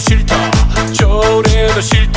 싫다. 저래도 싫다.